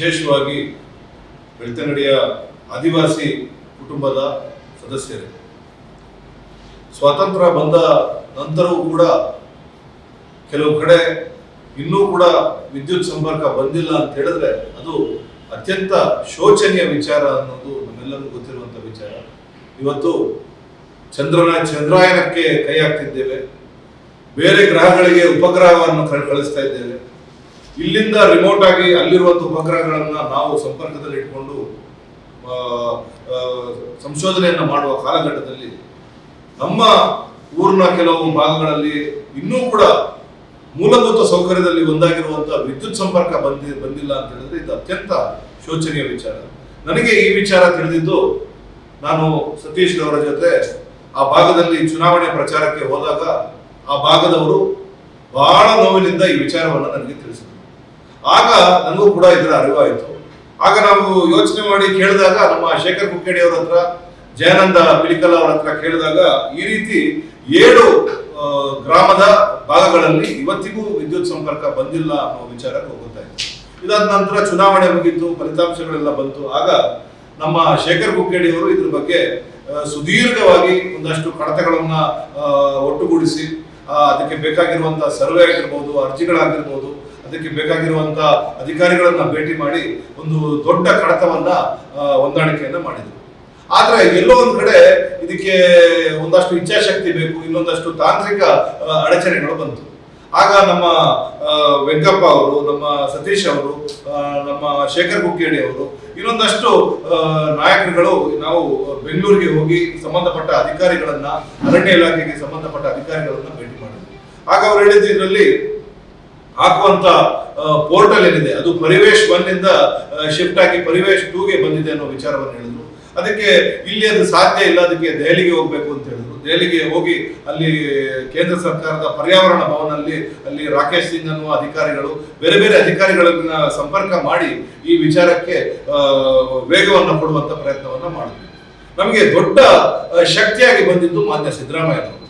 ವಿಶೇಷವಾಗಿ ಬೆಳ್ತಂಗಡಿಯ ಆದಿವಾಸಿ ಕುಟುಂಬದ ಸದಸ್ಯರೇ. ಸ್ವಾತಂತ್ರ್ಯ ಬಂದ ನಂತರವೂ ಕೂಡ ಕೆಲವು ಕಡೆ ಇನ್ನೂ ಕೂಡ ವಿದ್ಯುತ್ ಸಂಪರ್ಕ ಬಂದಿಲ್ಲ ಅಂತ ಹೇಳಿದ್ರೆ ಅದು ಅತ್ಯಂತ ಶೋಚನೀಯ ವಿಚಾರ ಅನ್ನೋದು ನಮ್ಮೆಲ್ಲರಿಗೂ ಗೊತ್ತಿರುವಂಥ ವಿಚಾರ. ಇವತ್ತು ಚಂದ್ರನ ಚಂದ್ರಾಯನಕ್ಕೆ ಕೈ ಹಾಕ್ತಿದ್ದೇವೆ. ಬೇರೆ ಗ್ರಹಗಳಿಗೆ ಉಪಗ್ರಹವನ್ನು ಕಳ್- ಕಳಿಸ್ತಾ ಇದ್ದೇವೆ. ಇಲ್ಲಿಂದ ರಿಮೋಟ್ ಆಗಿ ಅಲ್ಲಿರುವಂತ ಉಪಗ್ರಹಗಳನ್ನ ನಾವು ಸಂಪರ್ಕದಲ್ಲಿ ಇಟ್ಕೊಂಡು ಸಂಶೋಧನೆಯನ್ನ ಮಾಡುವ ಕಾಲಘಟ್ಟದಲ್ಲಿ ನಮ್ಮ ಊರಿನ ಕೆಲವು ಭಾಗಗಳಲ್ಲಿ ಇನ್ನೂ ಕೂಡ ಮೂಲಭೂತ ಸೌಕರ್ಯದಲ್ಲಿ ಒಂದಾಗಿರುವಂತಹ ವಿದ್ಯುತ್ ಸಂಪರ್ಕ ಬಂದಿ, ಬಂದಿಲ್ಲ ಅಂತ ಹೇಳಿದ್ರೆ ಇದು ಅತ್ಯಂತ ಶೋಚನೀಯ ವಿಚಾರ. ನನಗೆ ಈ ವಿಚಾರ ತಿಳಿದಿದ್ದು ನಾನು ಸತೀಶ್ ಅವರ ಜೊತೆ ಆ ಭಾಗದಲ್ಲಿ ಚುನಾವಣೆ ಪ್ರಚಾರಕ್ಕೆ ಹೋದಾಗ ಆ ಭಾಗದವರು ಬಹಳ ನೋವಿನಿಂದ ಈ ವಿಚಾರವನ್ನು ನನಗೆ ತಿಳಿಸಿದರು. ಆಗ ನನಗೂ ಕೂಡ ಇದರ ಅರಿವಾಯಿತು. ಆಗ ನಾವು ಯೋಚನೆ ಮಾಡಿ ಕೇಳಿದಾಗ ನಮ್ಮ ಶೇಖರ್ ಕುಕ್ಕೇಡಿ ಅವರ ಹತ್ರ, ಜಯಾನಂದ ಪಿಲಿಕಲ್ ಅವರ ಹತ್ರ ಕೇಳಿದಾಗ ಈ ರೀತಿ ಏಳು ಗ್ರಾಮದ ಭಾಗಗಳಲ್ಲಿ ಇವತ್ತಿಗೂ ವಿದ್ಯುತ್ ಸಂಪರ್ಕ ಬಂದಿಲ್ಲ ಅನ್ನೋ ವಿಚಾರ ಗೊತ್ತಾಯಿತು ಇದಾದ ನಂತರ ಚುನಾವಣೆ ಮುಗಿತು, ಫಲಿತಾಂಶಗಳೆಲ್ಲ ಬಂತು. ಆಗ ನಮ್ಮ ಶೇಖರ್ ಕುಕ್ಕೇಡಿ ಅವರು ಇದ್ರ ಬಗ್ಗೆ ಸುದೀರ್ಘವಾಗಿ ಒಂದಷ್ಟು ಕಡತಗಳನ್ನ ಒಟ್ಟುಗೂಡಿಸಿ ಅದಕ್ಕೆ ಬೇಕಾಗಿರುವಂತಹ ಸರ್ವೆ ಆಗಿರ್ಬೋದು, ಅರ್ಜಿಗಳಾಗಿರ್ಬೋದು ಅದಕ್ಕೆ ಬೇಕಾಗಿರುವಂತ ಅಧಿಕಾರಿಗಳನ್ನ ಭೇಟಿ ಮಾಡಿ ಒಂದು ದೊಡ್ಡ ಕಡತವನ್ನ ಹೊಂದಾಣಿಕೆಯನ್ನ ಮಾಡಿದ್ರು. ಆದ್ರೆ ಎಲ್ಲೋ ಒಂದ್ ಕಡೆ ಇದಕ್ಕೆ ಒಂದಷ್ಟು ಇಚ್ಛಾಶಕ್ತಿ ಬೇಕು, ಇನ್ನೊಂದಷ್ಟು ತಾಂತ್ರಿಕ ಅಡಚಣೆಗಳು ಬಂತು. ಆಗ ನಮ್ಮ ವೆಂಕಪ್ಪ ಅವರು, ನಮ್ಮ ಸತೀಶ್ ಅವರು ನಮ್ಮ ಶೇಖರ್ ಕುಕ್ಕೇಡಿ ಅವರು, ಇನ್ನೊಂದಷ್ಟು ನಾಯಕರುಗಳು ನಾವು ಬೆಂಗಳೂರಿಗೆ ಹೋಗಿ ಸಂಬಂಧಪಟ್ಟ ಅಧಿಕಾರಿಗಳನ್ನ, ಅರಣ್ಯ ಇಲಾಖೆಗೆ ಸಂಬಂಧಪಟ್ಟ ಅಧಿಕಾರಿಗಳನ್ನ ಭೇಟಿ ಮಾಡಿದ್ವಿ ಆಗ ಅವ್ರು ಹೇಳಿದ್ದು ಇದರಲ್ಲಿ ಹಾಕುವಂತ ಪೋರ್ಟಲ್ ಏನಿದೆ, ಅದು ಪರಿವೇಶ್ ಒನ್ ಇಂದ ಶಿಫ್ಟ್ ಆಗಿ ಪರಿವೇಶ್ ಟೂಗೆ ಬಂದಿದೆ ಅನ್ನೋ ವಿಚಾರವನ್ನು ಹೇಳಿದ್ರು. ಅದಕ್ಕೆ ಇಲ್ಲಿ ಅದು ಸಾಧ್ಯ ಇಲ್ಲ, ಅದಕ್ಕೆ ದೆಹಲಿಗೆ ಹೋಗ್ಬೇಕು ಅಂತ ಹೇಳಿದ್ರು. ದೆಹಲಿಗೆ ಹೋಗಿ ಅಲ್ಲಿ ಕೇಂದ್ರ ಸರ್ಕಾರದ ಪರ್ಯಾವರಣ ಭವನಲ್ಲಿ ಅಲ್ಲಿ ರಾಕೇಶ್ ಸಿಂಗ್ ಅನ್ನುವ ಅಧಿಕಾರಿಗಳು, ಬೇರೆ ಬೇರೆ ಅಧಿಕಾರಿಗಳನ್ನ ಸಂಪರ್ಕ ಮಾಡಿ ಈ ವಿಚಾರಕ್ಕೆ ವೇಗವನ್ನು ಕೊಡುವಂತ ಪ್ರಯತ್ನವನ್ನ ಮಾಡಿದ್ವಿ ನಮಗೆ ದೊಡ್ಡ ಶಕ್ತಿಯಾಗಿ ಬಂದಿದ್ದು ಮಾನ್ಯ ಸಿದ್ದರಾಮಯ್ಯನವರು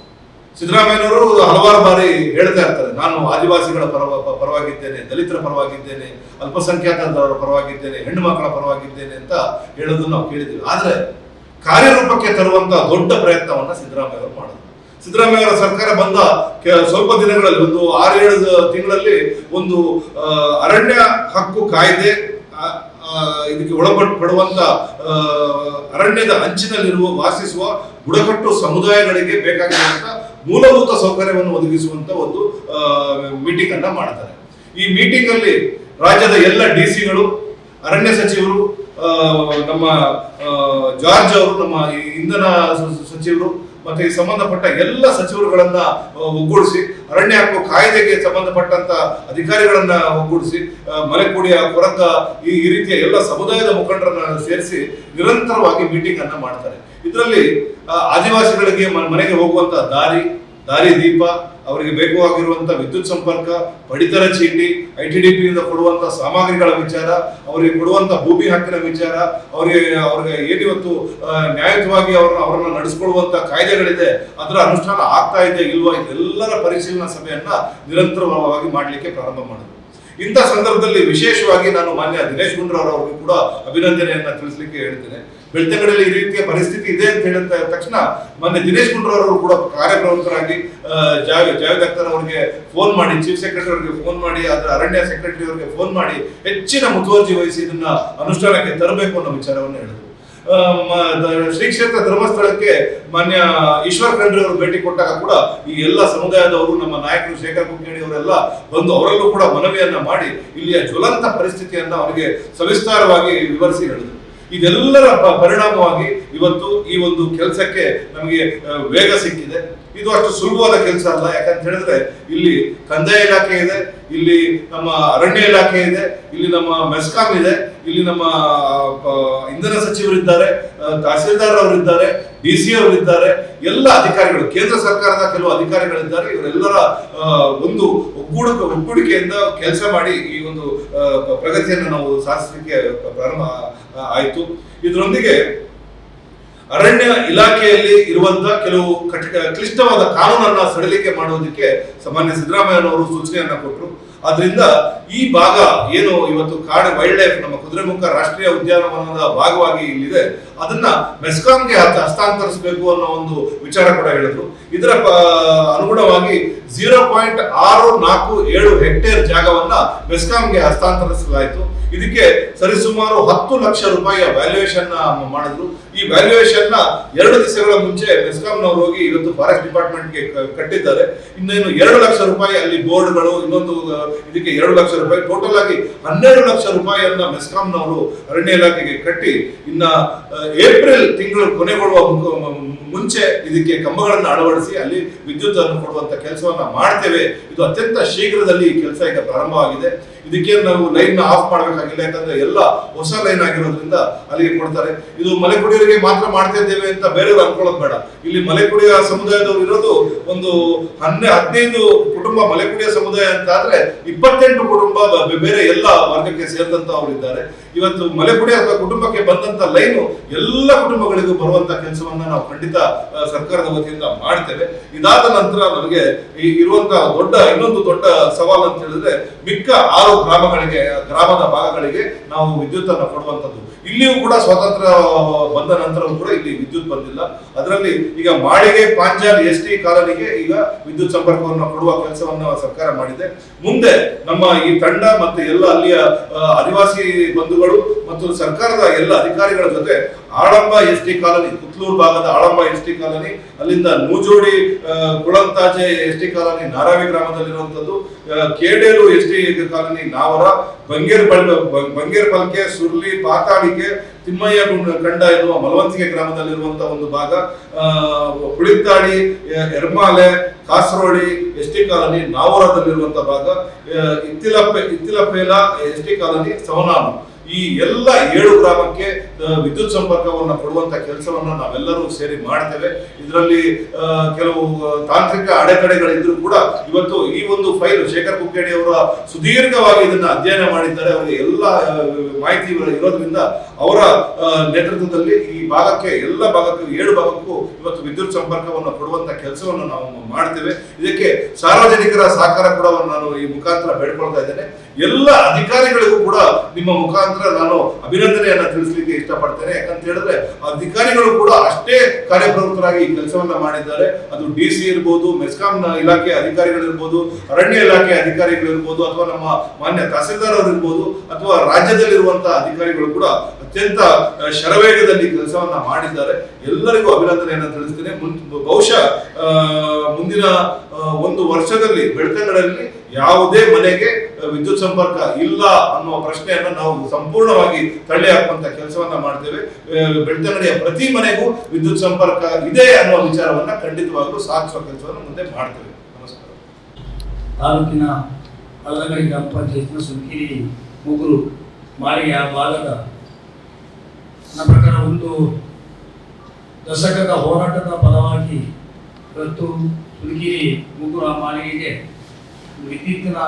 ಸಿದ್ದರಾಮಯ್ಯನವರು ಹಲವಾರು ಬಾರಿ ಹೇಳ್ತಾ ಇರ್ತಾರೆ, ನಾನು ಆದಿವಾಸಿಗಳ ಪರವ ಪರವಾಗಿದ್ದೇನೆ, ದಲಿತರ ಪರವಾಗಿದ್ದೇನೆ ಅಲ್ಪಸಂಖ್ಯಾತರ ಪರವಾಗಿದ್ದೇನೆ, ಹೆಣ್ಣು ಮಕ್ಕಳ ಪರವಾಗಿದ್ದೇನೆ ಅಂತ ಹೇಳೋದನ್ನು ನಾವು ಕೇಳಿದ್ದೀವಿ. ಆದರೆ ಕಾರ್ಯರೂಪಕ್ಕೆ ತರುವಂತಹ ದೊಡ್ಡ ಪ್ರಯತ್ನವನ್ನ ಸಿದ್ದರಾಮಯ್ಯ ಅವರು ಮಾಡಿದ್ರು. ಸಿದ್ದರಾಮಯ್ಯ ಅವರ ಸರ್ಕಾರ ಬಂದ ಸ್ವಲ್ಪ ದಿನಗಳಲ್ಲಿ, ಒಂದು ಆರೇಳು ತಿಂಗಳಲ್ಲಿ ಒಂದು ಅರಣ್ಯ ಹಕ್ಕು ಕಾಯ್ದೆ ಇದಕ್ಕೆ ಒಳಪಟ್ಟು ಪಡುವಂತ ಅರಣ್ಯದ ಅಂಚಿನಲ್ಲಿರುವ ವಾಸಿಸುವ ಬುಡಕಟ್ಟು ಸಮುದಾಯಗಳಿಗೆ ಬೇಕಾಗಿರುವಂತ ಮೂಲಭೂತ ಸೌಕರ್ಯವನ್ನು ಒದಗಿಸುವಂತ ಒಂದು ಮೀಟಿಂಗ್ ಅನ್ನ ಮಾಡ್ತಾರೆ. ಈ ಮೀಟಿಂಗ್ ಅಲ್ಲಿ ರಾಜ್ಯದ ಎಲ್ಲ ಡಿ ಸಿಗಳು, ಅರಣ್ಯ ಸಚಿವರು ನಮ್ಮ ಜಾರ್ಜ್ ಅವರು, ನಮ್ಮ ಇಂಧನ ಸಚಿವರು ಮತ್ತೆ ಸಂಬಂಧಪಟ್ಟ ಎಲ್ಲ ಸಚಿವರುಗಳನ್ನ ಒಗ್ಗೂಡಿಸಿ, ಅರಣ್ಯ ಹಕ್ಕು ಕಾಯ್ದೆಗೆ ಸಂಬಂಧಪಟ್ಟಂತ ಅಧಿಕಾರಿಗಳನ್ನ ಒಗ್ಗೂಡಿಸಿ ಮಲೆಕುಡಿಯ, ಕೊರಕ, ಈ ರೀತಿಯ ಎಲ್ಲ ಸಮುದಾಯದ ಮುಖಂಡರನ್ನ ಸೇರಿಸಿ ನಿರಂತರವಾಗಿ ಮೀಟಿಂಗ್ ಅನ್ನ ಮಾಡ್ತಾರೆ. ಇದರಲ್ಲಿ ಆದಿವಾಸಿಗಳಿಗೆ ಮನೆಗೆ ಹೋಗುವಂತ ದಾರಿ ದಾರಿ ದೀಪ, ಅವರಿಗೆ ಬೇಕು ಬೇಕಾಗಿರುವಂತ ವಿದ್ಯುತ್ ಸಂಪರ್ಕ, ಪಡಿತರ ಚೀಟಿ, ಐ ಟಿ ಡಿ ಪಿ ಇಂದ ಕೊಡುವಂತ ಸಾಮಗ್ರಿಗಳ ವಿಚಾರ, ಅವರಿಗೆ ಕೊಡುವಂತ ಭೂಮಿ ಹಕ್ಕಿನ ವಿಚಾರ, ಅವರಿಗೆ, ಅವ್ರಿಗೆ ಏನಿವತ್ತು ನ್ಯಾಯಯುತವಾಗಿ ಅವ್ರನ್ನ, ಅವರನ್ನ ನಡೆಸ್ಕೊಳ್ಳುವಂಥ ಕಾಯ್ದೆಗಳಿದೆ, ಅದರ ಅನುಷ್ಠಾನ ಆಗ್ತಾ ಇದೆ ಇಲ್ವಾ, ಇದೆಲ್ಲರ ಪರಿಶೀಲನಾ ಸಭೆಯನ್ನ ನಿರಂತರವಾಗಿ ಮಾಡಲಿಕ್ಕೆ ಪ್ರಾರಂಭ ಮಾಡಿದ್ರು. ಇಂಥ ಸಂದರ್ಭದಲ್ಲಿ ವಿಶೇಷವಾಗಿ ನಾನು ಮಾನ್ಯ ದಿನೇಶ್ ಗುಂಡ್ರಾವ್ ಅವರಿಗೂ ಕೂಡ ಅಭಿನಂದನೆಯನ್ನ ತಿಳಿಸ್ಲಿಕ್ಕೆ ಹೇಳ್ತೇನೆ. ಬೆಳ್ತಂಗಡಿಯಲ್ಲಿ ಈ ರೀತಿಯ ಪರಿಸ್ಥಿತಿ ಇದೆ ಅಂತ ಹೇಳಿದ ತಕ್ಷಣ ಮೊನ್ನೆ ದಿನೇಶ್ ಗುಂಡ್ರಾವ್ ಅವರು ಕೂಡ ಕಾರ್ಯಪ್ರವೃತ್ತರಾಗಿ ಜಾವೇದ್ ಜಾವೇದ್ ಅಖ್ತರ್ ಅವರಿಗೆ ಫೋನ್ ಮಾಡಿ ಚೀಫ್ ಸೆಕ್ರೆಟರಿ ಅವರಿಗೆ ಫೋನ್ ಮಾಡಿ ಅದರ ಅರಣ್ಯ ಸೆಕ್ರೆಟರಿ ಅವರಿಗೆ ಫೋನ್ ಮಾಡಿ ಹೆಚ್ಚಿನ ಮುತುವರ್ಜಿ ವಹಿಸಿ ಇದನ್ನ ಅನುಷ್ಠಾನಕ್ಕೆ ತರಬೇಕು ಅನ್ನೋ ವಿಚಾರವನ್ನು ಹೇಳಿದ್ರು. ಶ್ರೀ ಕ್ಷೇತ್ರ ಧರ್ಮಸ್ಥಳಕ್ಕೆ ಮಾನ್ಯ ಈಶ್ವರ್ ಖಂಡ್ರೆ ಅವರು ಭೇಟಿ ಕೊಟ್ಟಾಗ ಕೂಡ ಈ ಎಲ್ಲ ಸಮುದಾಯದವರು, ನಮ್ಮ ನಾಯಕರು ಶೇಖರ್ ಕುಕ್ಕೇಡಿ ಅವರೆಲ್ಲ ಬಂದು ಅವರಲ್ಲೂ ಕೂಡ ಮನವಿಯನ್ನ ಮಾಡಿ ಇಲ್ಲಿಯ ಜ್ವಲಂತ ಪರಿಸ್ಥಿತಿಯನ್ನ ಅವರಿಗೆ ಸವಿಸ್ತಾರವಾಗಿ ವಿವರಿಸಿ ಹೇಳಿದರು. ಇದೆಲ್ಲರ ಪರಿಣಾಮವಾಗಿ ಇವತ್ತು ಈ ಒಂದು ಕೆಲಸಕ್ಕೆ ನಮಗೆ ವೇಗ ಸಿಕ್ಕಿದೆ. ಇದು ಅಷ್ಟು ಸುಲಭವಾದ ಕೆಲಸ ಅಲ್ಲ. ಯಾಕಂತ ಹೇಳಿದ್ರೆ ಇಲ್ಲಿ ಕಂದಾಯ ಇಲಾಖೆ ಇದೆ, ಇಲ್ಲಿ ನಮ್ಮ ಅರಣ್ಯ ಇಲಾಖೆ ಇದೆ, ಇಲ್ಲಿ ನಮ್ಮ ಮೆಸ್ಕಾಂ ಇದೆ, ಇಲ್ಲಿ ನಮ್ಮ ಇಂಧನ ಸಚಿವರಿದ್ದಾರೆ ಇದ್ದಾರೆ ತಹಸೀಲ್ದಾರ್ ಅವರಿದ್ದಾರೆ ಡಿ ಸಿ ಅವರಿದ್ದಾರೆ, ಎಲ್ಲ ಅಧಿಕಾರಿಗಳು, ಕೇಂದ್ರ ಸರ್ಕಾರದ ಕೆಲವು ಅಧಿಕಾರಿಗಳಿದ್ದಾರೆ. ಇವರೆಲ್ಲರ ಒಂದು ಒಗ್ಗೂಡ ಒಗ್ಗೂಡಿಕೆಯಿಂದ ಕೆಲಸ ಮಾಡಿ ಈ ಒಂದು ಪ್ರಗತಿಯನ್ನು ನಾವು ಸಾಧಿಸಲಿಕ್ಕೆ ಪ್ರಾರಂಭ ಆಯ್ತು. ಇದರೊಂದಿಗೆ ಅರಣ್ಯ ಇಲಾಖೆಯಲ್ಲಿ ಇರುವಂತ ಕೆಲವು ಕ್ಲಿಷ್ಟವಾದ ಕಾನೂನನ್ನ ಸಡಿಲಿಕೆ ಮಾಡುವುದಕ್ಕೆ ಸಾಮಾನ್ಯ ಸಿದ್ದರಾಮಯ್ಯನವರು ಸೂಚನೆಯನ್ನ ಕೊಟ್ಟರು ಅದರಿಂದ ಈ ಭಾಗ ಏನು ಇವತ್ತು ಕಾಡು ವೈಲ್ಡ್ ಲೈಫ್ ನಮ್ಮ ಕುದುರೆಮುಖ ರಾಷ್ಟ್ರೀಯ ಉದ್ಯಾನವನದ ಭಾಗವಾಗಿ ಇಲ್ಲಿದೆ, ಅದನ್ನ ಮೆಸ್ಕಾಂಗೆ ಹಸ್ತ- ಹಸ್ತಾಂತರಿಸಬೇಕು ಅನ್ನೋ ಒಂದು ವಿಚಾರ ಕೂಡ ಹೇಳಿದ್ರು. ಇದರ ಅನುಗುಣವಾಗಿ ಜೀರೋ ಪಾಯಿಂಟ್ ಆರು ನಾಲ್ಕು ಏಳು ಹೆಕ್ಟೇರ್ ಜಾಗವನ್ನ ಮೆಸ್ಕಾಂಗೆ ಹಸ್ತಾಂತರಿಸಲಾಯಿತು. ಇದಕ್ಕೆ ಸರಿಸುಮಾರು ಹತ್ತು ಲಕ್ಷ ರೂಪಾಯಿಯ ವ್ಯಾಲ್ಯೂಯೇಷನ್ ಮಾಡಿದ್ರು. ಈ ವ್ಯಾಲ್ಯೂಯೇಷನ್ ಎರಡು ದಿವಸಗಳ ಮುಂಚೆ ಮೆಸ್ಕಾಂನವರು ಹೋಗಿ ಇವತ್ತು ಫಾರೆಸ್ಟ್ ಡಿಪಾರ್ಟ್ಮೆಂಟ್ಗೆ ಕಟ್ಟಿದ್ದಾರೆ. ಇನ್ನೇನು ಎರಡು ಲಕ್ಷ ರೂಪಾಯಿ ಅಲ್ಲಿ ಬೋರ್ಡ್ಗಳು, ಇನ್ನೊಂದು ಇದಕ್ಕೆ ಎರಡು ಲಕ್ಷ ರೂಪಾಯಿ ಟೋಟಲ್ ಆಗಿ ಹನ್ನೆರಡು ಲಕ್ಷ ರೂಪಾಯಿಯನ್ನ ಮೆಸ್ಕಾಂನವರು ಅರಣ್ಯ ಇಲಾಖೆಗೆ ಕಟ್ಟಿ, ಇನ್ನ ಏಪ್ರಿಲ್ ತಿಂಗಳು ಕೊನೆಗೊಳ್ಳುವ ಮುಂಚೆ ಇದಕ್ಕೆ ಕಂಬಗಳನ್ನು ಅಳವಡಿಸಿ ಅಲ್ಲಿ ವಿದ್ಯುತ್ ಅನ್ನು ಕೊಡುವಂತ ಕೆಲಸವನ್ನ ಮಾಡ್ತೇವೆ. ಇದು ಅತ್ಯಂತ ಶೀಘ್ರದಲ್ಲಿ ಕೆಲಸ ಈಗ ಪ್ರಾರಂಭವಾಗಿದೆ. ಇದಕ್ಕೆ ನಾವು ಲೈನ್ ಆಫ್ ಮಾಡಬೇಕಾಗಿಲ್ಲ, ಯಾಕಂದ್ರೆ ಎಲ್ಲ ಹೊಸ ಲೈನ್ ಆಗಿರೋದ್ರಿಂದ ಅಲ್ಲಿಗೆ ಕೊಡ್ತಾರೆ. ಇದು ಮಲೆಕುಡಿಯರಿಗೆ ಮಾತ್ರ ಮಾಡ್ತಾ ಇದ್ದೇವೆ ಅಂತ ಬೇರೆಯವರು ಅನ್ಕೊಳ್ಳೋದು ಬೇಡ. ಇಲ್ಲಿ ಮಲೆಕುಡಿಯ ಸಮುದಾಯದವರು ಇರೋದು ಒಂದು ಹನ್ನೆ, ಹದಿನೈದು ಕುಟುಂಬ ಮಲೆಕುಡಿಯ ಸಮುದಾಯ ಅಂತ ಆದ್ರೆ ಇಪ್ಪತ್ತೆಂಟು ಕುಟುಂಬ ಬೇರೆ ಎಲ್ಲ ವರ್ಗಕ್ಕೆ ಸೇರಿದಂತ ಅವರು ಇದ್ದಾರೆ. ಇವತ್ತು ಮಲೆಕುಡಿಯ ಕುಟುಂಬಕ್ಕೆ ಬಂದಂತ ಲೈನು ಎಲ್ಲ ಕುಟುಂಬಗಳಿಗೂ ಬರುವಂತ ಕೆಲಸವನ್ನ ನಾವು ಖಂಡಿತ ಸರ್ಕಾರದ ವತಿಯಿಂದ ಮಾಡ್ತೇವೆ. ಇದಾದ ನಂತರ ನಮಗೆ ಈ ಇರುವಂತ ದೊಡ್ಡ, ಇನ್ನೊಂದು ದೊಡ್ಡ ಸವಾಲು ಅಂತ ಹೇಳಿದ್ರೆ, ಮಿಕ್ಕ ಗ್ರಾಮಗಳಿಗೆ, ಗ್ರಾಮದ ಭಾಗಗಳಿಗೆ ನಾವು ವಿದ್ಯುತ್ ಅನ್ನು ಕೊಡುವಂಥದ್ದು. ಇಲ್ಲಿಯೂ ಕೂಡ ಸ್ವಾತಂತ್ರ್ಯ ಬಂದ ನಂತರವೂ ಕೂಡ ಇಲ್ಲಿ ವಿದ್ಯುತ್ ಬಂದಿಲ್ಲ. ಅದರಲ್ಲಿ ಈಗ ಮಾಳಿಗೆ, ಪಾಂಚಾಲ್ ಎಸ್ ಟಿ ಕಾಲನಿಗೆ ಈಗ ವಿದ್ಯುತ್ ಸಂಪರ್ಕವನ್ನು ಕೊಡುವ ಕೆಲಸವನ್ನ ಸರ್ಕಾರ ಮಾಡಿದೆ. ಮುಂದೆ ನಮ್ಮ ಈ ತಂಡ ಮತ್ತು ಎಲ್ಲ ಅಲ್ಲಿಯ ಆದಿವಾಸಿ ಬಂಧುಗಳು ಮತ್ತು ಸರ್ಕಾರದ ಎಲ್ಲ ಅಧಿಕಾರಿಗಳ ಜೊತೆ Alamba S T colony, Kutluru ಭಾಗದ ಆಳಂಬ ಎಸ್ ಟಿ ಕಾಲನಿ, ಅಲ್ಲಿಂದ Noojodi Kulanthaje S T colony, Naravi ಗ್ರಾಮದಲ್ಲಿರುವಂತದ್ದು Kederu S T colony, Navara Banger Banger Palke Surli, Pathalike, Thimmayya ಕಂಡ ಎನ್ನುವ ಮಲವಂತಿಗೆ ಗ್ರಾಮದಲ್ಲಿರುವಂತಹ ಒಂದು ಭಾಗ Hulithadi Ermale Kasaroli S T colony ನಾವರದಲ್ಲಿರುವಂತಹ ಭಾಗ Ittilappa Ittilappe Ittilapela S T colony ಸವನಾನು ಈ ಎಲ್ಲ ಏಳು ಗ್ರಾಮಕ್ಕೆ ವಿದ್ಯುತ್ ಸಂಪರ್ಕವನ್ನ ಕೊಡುವಂತ ಕೆಲಸವನ್ನ ನಾವೆಲ್ಲರೂ ಸೇರಿ ಮಾಡ್ತೇವೆ. ಇದರಲ್ಲಿ ಕೆಲವು ತಾಂತ್ರಿಕ ಅಡೆತಡೆಗಳಿದ್ರು ಕೂಡ ಇವತ್ತು ಈ ಒಂದು ಫೈಲ್ ಶೇಖರ್ ಕುಕ್ಕೇಡಿ ಅವರ ಸುದೀರ್ಘವಾಗಿ ಇದನ್ನ ಅಧ್ಯಯನ ಮಾಡಿದ್ದಾರೆ. ಅವರಿಗೆ ಎಲ್ಲ ಮಾಹಿತಿ ಇರೋದ್ರಿಂದ ಅವರ ನೇತೃತ್ವದಲ್ಲಿ ಈ ಭಾಗಕ್ಕೆ, ಎಲ್ಲ ಭಾಗಕ್ಕೂ, ಏಳು ಭಾಗಕ್ಕೂ ಇವತ್ತು ವಿದ್ಯುತ್ ಸಂಪರ್ಕವನ್ನು ಕೊಡುವಂತ ಕೆಲಸವನ್ನು ನಾವು ಮಾಡ್ತೇವೆ. ಇದಕ್ಕೆ ಸಾರ್ವಜನಿಕರ ಸಹಕಾರ ಕೂಡ ನಾನು ಈ ಮುಖಾಂತರ ಬೇಡ್ಕೊಳ್ತಾ ಇದ್ದೇನೆ. ಎಲ್ಲ ಅಧಿಕಾರಿಗಳಿಗೂ ಕೂಡ ನಿಮ್ಮ ಮುಖಾಂತರ ನಾನು ಅಭಿನಂದನೆಯನ್ನ ತಿಳಿಸ್ಲಿಕ್ಕೆ ಇಷ್ಟಪಡ್ತೇನೆ. ಯಾಕಂತ ಹೇಳಿದ್ರೆ ಅಧಿಕಾರಿಗಳು ಕೂಡ ಅಷ್ಟೇ ಕಾರ್ಯಪ್ರವೃತ್ತರಾಗಿ ಈ ಕೆಲಸವನ್ನ ಮಾಡಿದ್ದಾರೆ. ಅದು ಡಿ ಸಿ ಇರ್ಬೋದು ಮೆಸ್ಕಾಂ ಇಲಾಖೆ ಅಧಿಕಾರಿಗಳಿರ್ಬೋದು, ಅರಣ್ಯ ಇಲಾಖೆ ಅಧಿಕಾರಿಗಳಿರ್ಬೋದು, ಅಥವಾ ನಮ್ಮ ಮಾನ್ಯ ತಹಸೀಲ್ದಾರ್ ಇರ್ಬೋದು ಅಥವಾ ರಾಜ್ಯದಲ್ಲಿರುವಂತಹ ಅಧಿಕಾರಿಗಳು ಕೂಡ ಅತ್ಯಂತ ಶರವೇಗದಲ್ಲಿ ಕೆಲಸವನ್ನ ಮಾಡಿದ್ದಾರೆ. ಎಲ್ಲರಿಗೂ ಅಭಿನಂದನೆಯನ್ನು ತಿಳಿಸ್ತೇನೆ. ಬಹುಶಃ ಮುಂದಿನ ಒಂದು ವರ್ಷದಲ್ಲಿ, ಬೆಳ್ತಂಗಡಲ್ಲಿ ಯಾವುದೇ ಮನೆಗೆ ವಿದ್ಯುತ್ ಸಂಪರ್ಕ ಇಲ್ಲ ಅನ್ನುವ ಪ್ರಶ್ನೆಯನ್ನು ನಾವು ಸಂಪೂರ್ಣವಾಗಿ ತಳ್ಳಿ ಹಾಕುವಂತ ಕೆಲಸವನ್ನ ಮಾಡ್ತೇವೆ. ಬೆಳ್ತಂಗಡಿಯ ಪ್ರತಿ ಮನೆಗೂ ವಿದ್ಯುತ್ ಸಂಪರ್ಕ ಇದೆ ಅನ್ನುವ ವಿಚಾರವನ್ನ ಖಂಡಿತವಾಗ್ಲೂ ಸಾಧಿಸುವ ಕೆಲಸವನ್ನು ಮುಂದೆ ಮಾಡ್ತೇವೆ. ನಮಸ್ಕಾರ. ತಾಲೂಕಿನ ಹಳ್ಳಗಡಿ ಗ್ರಾಮ ಪಂಚಾಯತ್ನ ಸುಂಕಿರಿ ಮುಗುರು ಮಾಳಿಗೆ ಆ ನನ್ನ ಪ್ರಕಾರ ಒಂದು ದಶಕದ ಹೋರಾಟದ ಫಲವಾಗಿ ಇವತ್ತು ಸುಲ್ಗಿರಿ ಮುಗುರು ಆ ಮಾಳಿಗೆಗೆ ವಿದ್ಯುತ್ತಿನ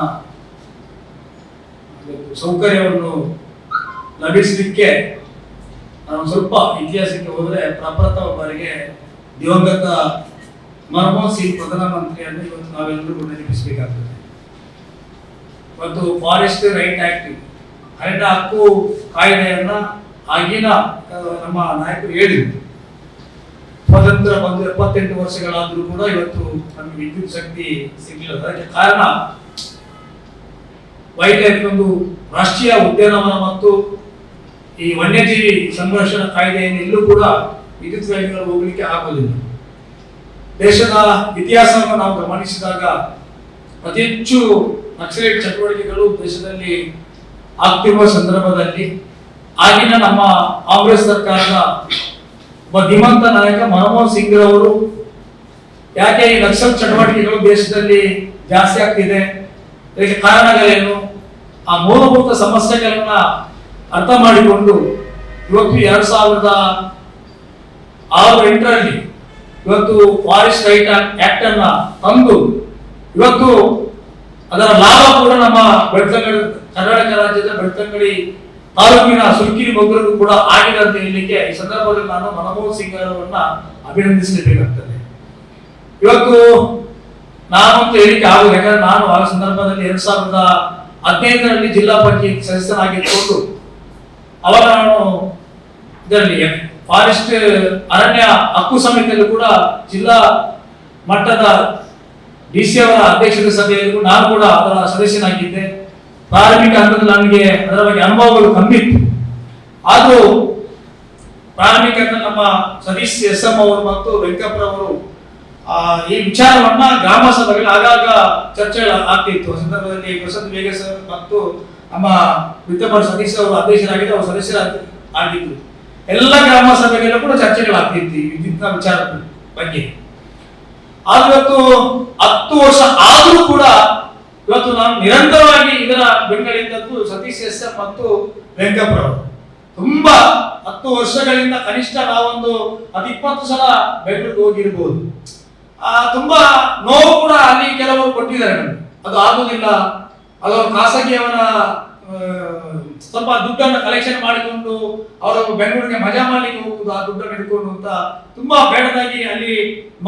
ಸೌಕರ್ಯವನ್ನು ಲಭಿಸಲಿಕ್ಕೆ ನಾವು ಸ್ವಲ್ಪ ಇತಿಹಾಸಕ್ಕೆ ಹೋದರೆ ಪ್ರಪ್ರಥಮ ಬಾರಿಗೆ ದಿವಂಗತ ಮನಮೋಹನ್ ಸಿಂಗ್ ಪ್ರಧಾನಮಂತ್ರಿಯನ್ನು ಇವತ್ತು ನಾವೆಲ್ಲರೂ ನೆನಪಿಸಬೇಕಾಗ್ತದೆ. ಮತ್ತು ಫಾರೆಸ್ಟ್ ರೈಟ್ ಆಕ್ಟ್ ಅರಣ್ಯ ಹಕ್ಕು ಕಾಯ್ದೆಯನ್ನ ಆಗಿನ ನಮ್ಮ ನಾಯಕರು ಹೇಳಿದ್ರು. ಸ್ವಾತಂತ್ರ್ಯ ಬಂದು ಎಪ್ಪತ್ತೆಂಟು ವರ್ಷಗಳಾದರೂ ಕೂಡ ಇವತ್ತು ನಮಗೆ ವಿದ್ಯುತ್ ಶಕ್ತಿ ಸಿಗಲಿಲ್ಲ. ಅದಕ್ಕೆ ಕಾರಣ ವೈಲ್ಡ್ ಲೈಫ್ ಒಂದು ರಾಷ್ಟ್ರೀಯ ಉದ್ಯಾನವನ ಮತ್ತು ಈ ವನ್ಯಜೀವಿ ಸಂರಕ್ಷಣಾ ಕಾಯ್ದೆಯನ್ನು ಎಲ್ಲೂ ಕೂಡ ವಿದ್ಯುತ್ ಗಾಡಿಗಳು ಹೋಗ್ಲಿಕ್ಕೆ ಆಗೋದಿಲ್ಲ. ದೇಶದ ಇತಿಹಾಸವನ್ನು ನಾವು ಗಮನಿಸಿದಾಗ ಅತಿ ಹೆಚ್ಚು ನಕ್ಸಲೇಟ್ ಚಟುವಟಿಕೆಗಳು ದೇಶದಲ್ಲಿ ಆಗ್ತಿರುವ ಸಂದರ್ಭದಲ್ಲಿ ಆಗಿನ ನಮ್ಮ ಕಾಂಗ್ರೆಸ್ ಸರ್ಕಾರದ ಒಬ್ಬ ಧೀಮಂತ ನಾಯಕ ಮನಮೋಹನ್ ಸಿಂಗ್ ಅವರು ಯಾಕೆ ಈ ನಕ್ಸಲ್ ಚಟುವಟಿಕೆಗಳು ದೇಶದಲ್ಲಿ ಜಾಸ್ತಿ ಆಗ್ತಿದೆ? ಇದಕ್ಕೆ ಕಾರಣಗಳೇನು? ಆ ಮೂಲಭೂತ ಸಮಸ್ಯೆಗಳನ್ನ ಅರ್ಥ ಮಾಡಿಕೊಂಡು ಇವತ್ತು ಎರಡ್ ಸಾವಿರದ ಆರು ಎಂಟರಲ್ಲಿ ಇವತ್ತು ಫಾರೆಸ್ಟ್ ರೈಟ್ ಆಕ್ಟ್ ಅನ್ನ ತಂದು ಇವತ್ತು ಅದರ ಲಾಭ ಕೂಡ ನಮ್ಮ ಬೆಳ್ತಂಗಡಿ, ಕರ್ನಾಟಕ ರಾಜ್ಯದ ಬೆಳ್ತಂಗಡಿ ತಾಲೂಕಿನ ಸುಲ್ಕಿರಿ ಬಗ್ಗರಿಗೂ ಕೂಡ ಆಗಿದೆ ಅಂತ ಹೇಳಲಿಕ್ಕೆ ಈ ಸಂದರ್ಭದಲ್ಲಿ ನಾನು ಮನಮೋಹನ್ ಸಿಂಗ್ ಅವರನ್ನ ಅಭಿನಂದಿಸಲೇಬೇಕಾಗ್ತದೆ. ಇವತ್ತು ನಾನು ಅಂತ ಹೇಳಿಕೆ ಆಗುದು ಯಾಕಂದ್ರೆ ನಾನು ಆ ಸಂದರ್ಭದಲ್ಲಿ ಎರಡ್ ಸಾವಿರದ ಹದಿನೈದರಲ್ಲಿ ಜಿಲ್ಲಾ ಪಂಚಾಯತ್ ಸದಸ್ಯನಾಗಿದ್ದುಕೊಂಡು ಅವರ ನಾನು ಇದರಲ್ಲಿ ಫಾರೆಸ್ಟ್ ಅರಣ್ಯ ಹಕ್ಕು ಸಮಿತಿಯಲ್ಲೂ ಕೂಡ ಜಿಲ್ಲಾ ಮಟ್ಟದ ಡಿ ಸಿ ಅವರ ಅಧ್ಯಕ್ಷರ ಸಭೆಯಲ್ಲಿ ನಾನು ಕೂಡ ಅದರ ಸದಸ್ಯನಾಗಿದ್ದೆ. ಪ್ರಾರಂಭಿಕ ಹಂತದಲ್ಲಿ ನನಗೆ ಅದರ ಬಗ್ಗೆ ಅನುಭವಗಳು ಕಮ್ಮಿ ಇತ್ತು ಆದರೂ ಪ್ರಾರಂಭಿಕ ನಮ್ಮ ಸತೀಶ್ ಎಸ್ ಎಂ ಅವರು ಮತ್ತು ವೆಂಕಪ್ಪರವರು ಈ ವಿಚಾರವನ್ನ ಗ್ರಾಮ ಸಭೆಗಳಲ್ಲಿ ಆಗಾಗ ಚರ್ಚೆಗಳು ಆಗ್ತಿತ್ತು. ಸಂದರ್ಭದಲ್ಲಿ ವಸಂತ ಬೇಗ ಮತ್ತು ನಮ್ಮ ವಿದ್ಯಮಾನ ಸತೀಶ್ ಅವರು ಅಧ್ಯಕ್ಷರಾಗಿದ್ದು, ಅವರು ಸದಸ್ಯರ ಆಗಿದ್ದು. ಎಲ್ಲ ಗ್ರಾಮ ಸಭೆಗಳಲ್ಲೂ ಕೂಡ ಚರ್ಚೆಗಳು ಆಗ್ತಿತ್ತು ವಿದ್ಯುತ್ನ ವಿಚಾರದ ಬಗ್ಗೆ. ಆದ್ರೆ ಇವತ್ತು ಹತ್ತು ವರ್ಷ ಆದರೂ ಕೂಡ ಇವತ್ತು ನಾನು ನಿರಂತರವಾಗಿ ಇದರ ಬೆಂಗಳಿದ್ದದ್ದು ಸತೀಶ್ ಎಸ್ ಎಂ ಮತ್ತು ವೆಂಕಪ್ಪರವರು ತುಂಬಾ ಹತ್ತು ವರ್ಷಗಳಿಂದ ಕನಿಷ್ಠ ನಾವೊಂದು ಹತ್ತಿಪ್ಪತ್ತು ಸಲ ಬೆಂಗಳೂರಿಗೆ ಹೋಗಿರ್ಬೋದು. ಆ, ತುಂಬಾ ನೋವು ಕೂಡ ಅಲ್ಲಿ ಕೆಲವರು ಕೊಟ್ಟಿದ್ದಾರೆ ಅದು ಆಗುದಿಲ್ಲ. ಅದು ಖಾಸಗಿಯವನ ಸ್ವಲ್ಪ ದುಡ್ಡನ್ನು ಕಲೆಕ್ಷನ್ ಮಾಡಿಕೊಂಡು ಅವರು ಬೆಂಗಳೂರಿಗೆ ಮಜಾ ಮಾಡಲಿಕ್ಕೆ ಹೋಗುವುದು, ಆ ದುಡ್ಡನ್ನು ಹಿಡ್ಕೊಂಡು ಅಂತ ತುಂಬಾ ಬೇಡದಾಗಿ ಅಲ್ಲಿ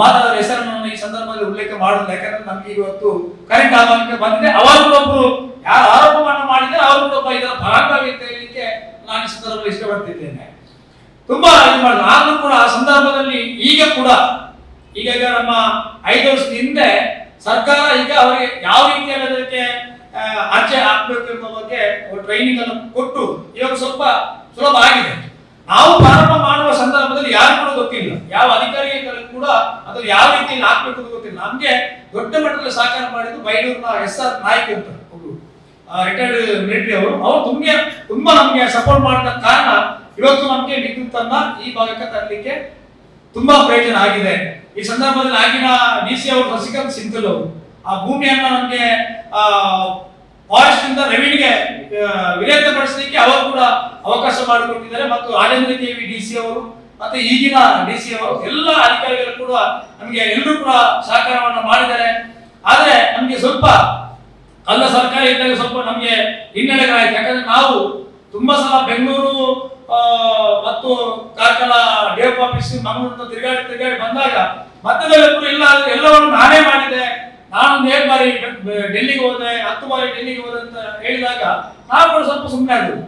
ಮಾತಾಡೋರ ಹೆಸರನ್ನು ಈ ಸಂದರ್ಭದಲ್ಲಿ ಉಲ್ಲೇಖ ಮಾಡುದು ಯಾಕಂದ್ರೆ ನಮ್ಗೆ ಇವತ್ತು ಕರೆಂಟ್ ಆಗಲಿಕ್ಕೆ ಬಂದಿದೆ. ಅವರೊಬ್ಬರು ಯಾರು ಆರೋಪವನ್ನು ಮಾಡಿದ್ರೆ ಅವರೊಬ್ಬ ಇದರ ಫಲಾನುಭವಿ ಅಂತ ಹೇಳಲಿಕ್ಕೆ ನಾನು ಈ ಸಂದರ್ಭದಲ್ಲಿ ಇಷ್ಟಪಡ್ತಿದ್ದೇನೆ. ತುಂಬಾ ಇದು ಮಾಡಿದ್ರು. ಆದ್ರೂ ಕೂಡ ಆ ಸಂದರ್ಭದಲ್ಲಿ ಈಗ ಕೂಡ ಈಗ ನಮ್ಮ ಐದು ವರ್ಷದ ಹಿಂದೆ ಸರ್ಕಾರ ಈಗ ಅವರಿಗೆ ಯಾವ ರೀತಿಯಲ್ಲಿ ಅದಕ್ಕೆ ಆ, ಅರ್ಜಿ ಹಾಕ್ಬೇಕು ಎಂಬ ಬಗ್ಗೆ ಟ್ರೈನಿಂಗ್ ಅನ್ನು ಕೊಟ್ಟು ಇವಾಗ ಸ್ವಲ್ಪ ಸುಲಭ ಆಗಿದೆ. ನಾವು ಪ್ರಾರಂಭ ಮಾಡುವ ಸಂದರ್ಭದಲ್ಲಿ ಯಾರು ಕೂಡ ಗೊತ್ತಿಲ್ಲ. ಯಾವ ಅಧಿಕಾರಿಗಳು ಕೂಡ ಅದನ್ನು ಯಾವ ರೀತಿಯಲ್ಲಿ ಹಾಕ್ಬೇಕು ಅಂತ ಗೊತ್ತಿಲ್ಲ. ನಮ್ಗೆ ದೊಡ್ಡ ಮಟ್ಟದಲ್ಲಿ ಸಹಕಾರ ಮಾಡಿದ್ದು ಬೈಲೂರಿನ ಎಸ್ ಆರ್ ನಾಯ್ಕ್ ಅಂತ ಒಬ್ರು ರಿಟೈರ್ಡ್ ಮಿಲಿಟರಿ ಅವರು. ಅವರು ತುಂಬಾ ತುಂಬಾ ನಮಗೆ ಸಪೋರ್ಟ್ ಮಾಡಿದ ಕಾರಣ ಇವತ್ತು ನಮಗೆ ವಿದ್ಯುತ್ ಅನ್ನ ಈ ಭಾಗಕ್ಕೆ ತರಲಿಕ್ಕೆ ತುಂಬಾ ಪ್ರಯೋಜನ ಆಗಿದೆ. ಈ ಸಂದರ್ಭದಲ್ಲಿ ಆಗಿನ ಡಿ ಸಿ ಅವರು ಶಶಿಕಾಂತ್ ಸಿಂಧಲ್ ಅವರು ಆ ಭೂಮಿಯನ್ನ ನಮಗೆ ಫಾರೆಸ್ಟ್ ಇಂದ ರೆವಿನ್ಯೂಗೆ ವಿಲೇಖಪಡಿಸಲಿಕ್ಕೆ ಅವರು ಕೂಡ ಅವಕಾಶ ಮಾಡಿಕೊಟ್ಟಿದ್ದಾರೆ. ಮತ್ತು ರಾಜೇಂದ್ರ ಕೆವಿ ಡಿ ಸಿ ಅವರು ಮತ್ತೆ ಈಗಿನ ಡಿ ಸಿ ಅವರು, ಎಲ್ಲ ಅಧಿಕಾರಿಗಳು ಕೂಡ ನಮಗೆ ಎಲ್ಲರೂ ಕೂಡ ಸಹಕಾರವನ್ನು ಮಾಡಿದ್ದಾರೆ. ಆದರೆ ನಮಗೆ ಸ್ವಲ್ಪ ಅಲ್ಲ ಸರ್ಕಾರ ಇದ್ದಾಗ ಸ್ವಲ್ಪ ನಮಗೆ ಹಿನ್ನಡೆಗಳಾಯ್ತು ಯಾಕಂದ್ರೆ ನಾವು ತುಂಬಾ ಸಲ ಬೆಂಗಳೂರು ಮತ್ತು ಕಾರ್ಕಳ ಡಿಎಫ್ ಆಫೀಸ್ ಮಂಗಳೂರು ತಿರುಗಾಡಿ ತಿರುಗಾಡಿ ಬಂದಾಗ ಮತ್ತೆ ಇಲ್ಲ ಎಲ್ಲವನ್ನು ನಾನೇ ಮಾಡಿದೆ. ನಾನು ಮೇಲ್ ಬಾರಿ ಡೆಲ್ಲಿಗೆ ಹೋದೆ ಹತ್ತು ಬಾರಿ ಡೆಲ್ಲಿಗೆ ಹೋದೆ ಅಂತ ಹೇಳಿದಾಗ ನಾವು ಕೂಡ ಸ್ವಲ್ಪ ಸುಮ್ಮನೆ ಆದ್ರು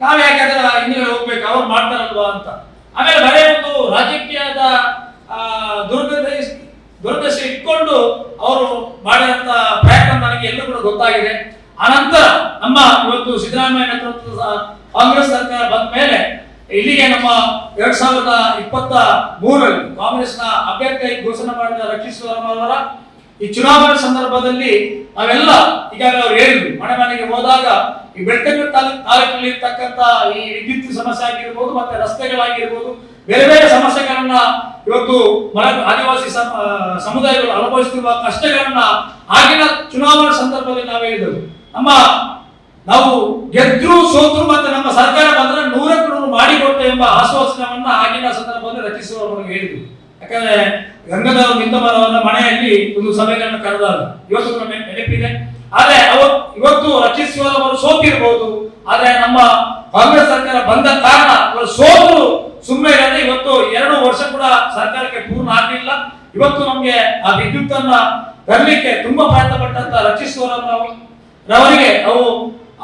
ನಾವ್ ಯಾಕಂದ್ರೆ ಹಿಂದಿನ ಹೋಗ್ಬೇಕು ಅವ್ರು ಮಾಡ್ತಾರಲ್ವಾ ಅಂತ. ಆಮೇಲೆ ಬರೇ ಒಂದು ರಾಜಕೀಯದ ಆ, ದುರ್ಗದರ್ಶ ದುರ್ದಶ ಇಟ್ಕೊಂಡು ಅವರು ಮಾಡಿದಂತ ಪ್ರಯತ್ನ ನನಗೆ ಎಲ್ಲೂ ಕೂಡ ಗೊತ್ತಾಗಿದೆ. ಅನಂತರ ನಮ್ಮ ಇವತ್ತು ಸಿದ್ದರಾಮಯ್ಯ ನೇತೃತ್ವದ ಕಾಂಗ್ರೆಸ್ ಸರ್ಕಾರ ಬಂದ ಮೇಲೆ ಇಲ್ಲಿಗೆ ನಮ್ಮ ಎರಡ್ ಸಾವಿರದ ಇಪ್ಪತ್ತ ಮೂರರಲ್ಲಿ ಕಾಂಗ್ರೆಸ್ನ ಅಭ್ಯರ್ಥಿ ಘೋಷಣೆ ಮಾಡಿದ ರಕ್ಷಿಸುವವರ ಈ ಚುನಾವಣೆ ಸಂದರ್ಭದಲ್ಲಿ ನಾವೆಲ್ಲ ಈಗಾಗಲೇ ಅವ್ರು ಹೇಳಿದ್ರು ಮನೆ ಮನೆಗೆ ಹೋದಾಗ ಈ ಬೆಟ್ಟಗಳ ತಾಲೂಕು ತಾಲೂಕಿನಲ್ಲಿ ಇರ್ತಕ್ಕಂತ ಈ ವಿದ್ಯುತ್ ಸಮಸ್ಯೆ ಆಗಿರ್ಬೋದು ಮತ್ತೆ ರಸ್ತೆಗಳಾಗಿರ್ಬೋದು, ಬೇರೆ ಬೇರೆ ಸಮಸ್ಯೆಗಳನ್ನ ಇವತ್ತು ಮರ ಆದಿವಾಸಿ ಸಮ- ಸಮುದಾಯಗಳು ಅನುಭವಿಸುತ್ತಿರುವ ಕಷ್ಟಗಳನ್ನ ಆಗಿನ ಚುನಾವಣಾ ಸಂದರ್ಭದಲ್ಲಿ ನಾವು ಹೇಳಿದೆವು. ನಮ್ಮ ನಾವು ಗೆದ್ರು ಸೋತ್ರು ಮತ್ತೆ ನಮ್ಮ ಸರ್ಕಾರ ಬಂದ್ರೆ ನೂರಕ್ಕೆ ನೂರು ಮಾಡಿಕೊಟ್ಟೆ ಎಂಬ ಆಶ್ವಾಸನವನ್ನ ಆಗಿನ ಸಂದರ್ಭದಲ್ಲಿ ರಚಿಸುವವರು ಹೇಳಿದ್ರು. ಯಾಕಂದ್ರೆ ಗಂಗಾಧರ ಮರವನ್ನ ಮನೆಯಲ್ಲಿ ಒಂದು ಸಭೆಗಳನ್ನು ಕರೆದಾಗ ಇವತ್ತು ನೆನ- ನೆನಪಿದೆ. ಆದ್ರೆ ಇವತ್ತು ರಚಿಸುವವರು ಸೋತಿರಬಹುದು ಆದ್ರೆ ನಮ್ಮ ಕಾಂಗ್ರೆಸ್ ಸರ್ಕಾರ ಬಂದ ಕಾರಣ ಅವರು ಸೋತರು. ಸುಮ್ಮನೆ ಇರದೆ ಇವತ್ತು ಎರಡು ವರ್ಷ ಕೂಡ ಸರ್ಕಾರಕ್ಕೆ ಪೂರ್ಣ ಆಗಲಿಲ್ಲ. ಇವತ್ತು ನಮ್ಗೆ ಆ ವಿದ್ಯುತ್ ಅನ್ನ ತರಲಿಕ್ಕೆ ತುಂಬಾ ಪ್ರಯತ್ನ ಪಟ್ಟಂತ ರಚಿಸುವವರು ರವರಿಗೆ ಅವು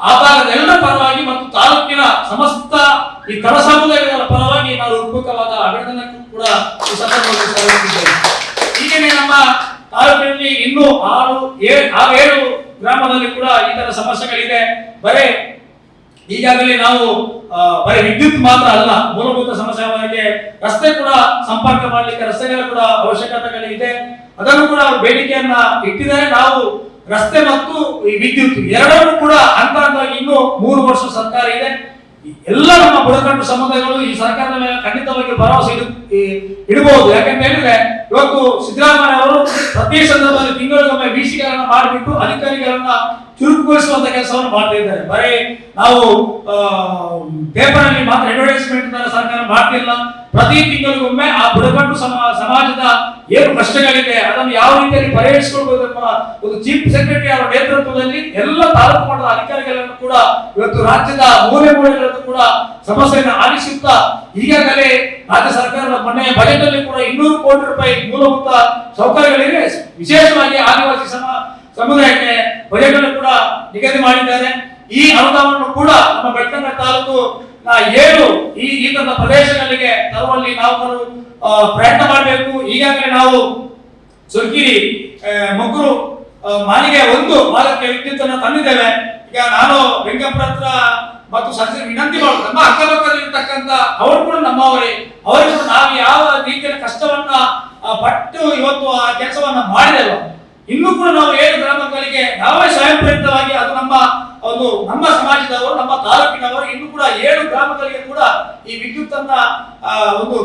ಆ ಭಾಗದ ಎಲ್ಲ ಪರವಾಗಿ ಮತ್ತು ತಾಲೂಕಿನ ಸಮಸ್ತ ಈ ತಳ ಸಮುದಾಯಗಳ ಪರವಾಗಿ ನಾವು ಹೃತ್ಪೂರ್ವಕವಾದ ಅಭಿನಂದನೆ ಕೂಡ ಈ ಸಂದರ್ಭದಲ್ಲಿ ಸಲ್ಲಿಸಿದ್ದೇವೆ ಹೀಗೆ ನಮ್ಮ ತಾಲೂಕಿನಲ್ಲಿ ಇನ್ನೂ ಆರು ಏಳು ಆರು ಏಳು ಗ್ರಾಮದಲ್ಲಿ ಕೂಡ ಈ ಸಮಸ್ಯೆಗಳಿದೆ ಬರೇ, ಈಗಾಗಲೇ ನಾವು ಬರೀ ವಿದ್ಯುತ್ ಮಾತ್ರ ಅಲ್ಲ, ಮೂಲಭೂತ ಸಮಸ್ಯೆಗಳಿಗೆ ರಸ್ತೆ ಕೂಡ ಸಂಪರ್ಕ ಮಾಡಲಿಕ್ಕೆ, ರಸ್ತೆಗಳ ಕೂಡ ಅವಶ್ಯಕತೆಗಳಿದೆ ಅದನ್ನು ಕೂಡ ಬೇಡಿಕೆಯನ್ನ ಇಟ್ಟಿದ್ದಾರೆ. ನಾವು ರಸ್ತೆ ಮತ್ತು ಈ ವಿದ್ಯುತ್ ಎರಡನ್ನೂ ಕೂಡ ಹಂತ ಹಂತವಾಗಿ ಇನ್ನೂ ಮೂರು ವರ್ಷ ಸರ್ಕಾರ ಇದೆ. ಎಲ್ಲ ನಮ್ಮ ಬುಡಕಟ್ಟು ಸಮುದಾಯಗಳು ಈ ಸರ್ಕಾರದ ಮೇಲೆ ಖಂಡಿತವಾಗಿ ಭರವಸೆ ಇಡ ಇಡಬಹುದು. ಯಾಕಂತ ಹೇಳಿದ್ರೆ, ಇವತ್ತು ಸಿದ್ದರಾಮಯ್ಯ ಅವರು ಪ್ರತಿ ಸಂದರ್ಭದಲ್ಲಿ ತಿಂಗಳಿಗೊಮ್ಮೆ ವೀಸಿಗಳನ್ನ ಮಾಡಿಬಿಟ್ಟು ಅಧಿಕಾರಿಗಳನ್ನ ಚುರುಕುಗೊಳಿಸುವಂತ ಕೆಲಸವನ್ನು ಮಾಡ್ತಾ ಇದ್ದಾರೆ. ಬರೀ ನಾವು ಪೇಪರ್ ಅಲ್ಲಿ ಮಾತ್ರ ಅಡ್ವರ್ಟೈಸ್ಮೆಂಟ್ ಸರ್ಕಾರ ಮಾಡ್ತಿಲ್ಲ. ಪ್ರತಿ ತಿಂಗಳಿಗೊಮ್ಮೆ ಆ ಬುಡಕಟ್ಟು ಸಮಾ, ಸಮಾಜದ ಏನು ಕಷ್ಟಗಳಿದೆ, ಅದನ್ನು ಯಾವ ರೀತಿಯಲ್ಲಿ ಪರಿಹರಿಸಿಕೊಳ್ಬೋದಪ್ಪ ಒಂದು ಚೀಫ್ ಸೆಕ್ರೆಟರಿ ಅವರ ನೇತೃತ್ವದಲ್ಲಿ ಎಲ್ಲ ತಾಲೂಕು ಮಟ್ಟದ ಅಧಿಕಾರಿಗಳನ್ನು ಕೂಡ ಇವತ್ತು ರಾಜ್ಯದ ಮೂಲೆ ಮೂಲೆಗಳನ್ನು ಕೂಡ ಸಮಸ್ಯೆಯನ್ನು ಆಲಿಸುತ್ತಾ, ಈಗಾಗಲೇ ರಾಜ್ಯ ಸರ್ಕಾರದ ಮೊನ್ನೆಯ ಬಜೆಟ್ ಅಲ್ಲಿ ಕೂಡ ಇನ್ನೂರು ಕೋಟಿ ರೂಪಾಯಿ ಮೂಲಭೂತ ಸೌಕರ್ಯಗಳಿವೆ. ವಿಶೇಷವಾಗಿ ಆದಿವಾಸಿ ಸಮ ಸಮುದಾಯಕ್ಕೆ ಬಜೆಟ್ ಕೂಡ ನಿಗದಿ ಮಾಡಿದ್ದಾರೆ. ಈ ಅನುದಾನವನ್ನು ಕೂಡ ನಮ್ಮ ಬೆಟ್ಟಂಗ ತಾಲೂಕು ಏಳು ಈ ಈ ತರದ ಪ್ರದೇಶಗಳಿಗೆ ತರುವಲ್ಲಿ ನಾವು ಪ್ರಯತ್ನ ಮಾಡಬೇಕು. ಈಗಾಗಲೇ ನಾವು ಸುರ್ಕಿರಿ ಮಗುರು ಮಾಲಿಗೆ ಒಂದು ಮಾಲಕ್ಕೆ ವಿದ್ಯುತ್ ಅನ್ನು ತಂದಿದ್ದೇವೆ. ಈಗ ನಾನು ವೆಂಕಪ್ಪ ಹತ್ರ ಮತ್ತು ಸಂಸದ ವಿನಂತಿ ಮಾಡುದು ನಮ್ಮ ಅಕ್ಕಪಕ್ಕದಲ್ಲಿರ್ತಕ್ಕಂಥ ಅವರು ಕೂಡ ನಮ್ಮವರೇ. ಅವರಿಗೂ ನಾವು ಯಾವ ರೀತಿಯ ಕಷ್ಟವನ್ನ ಪಟ್ಟು ಇವತ್ತು ಆ ಕೆಲಸವನ್ನ ಮಾಡಿದೆವು ಇನ್ನೂ ಕೂಡ ನಾವು ಏಳು ಗ್ರಾಮಗಳಿಗೆ ನಾವೇ ಸ್ವಯಂ ಪ್ರೇರಿತವಾಗಿ ಅದು ನಮ್ಮ ಒಂದು ನಮ್ಮ ಸಮಾಜದವರು ನಮ್ಮ ತಾಲೂಕಿನವರು ಇನ್ನು ಕೂಡ ಏಳು ಗ್ರಾಮಗಳಿಗೆ ಕೂಡ ಈ ವಿದ್ಯುತ್ ಅನ್ನ ಒಂದು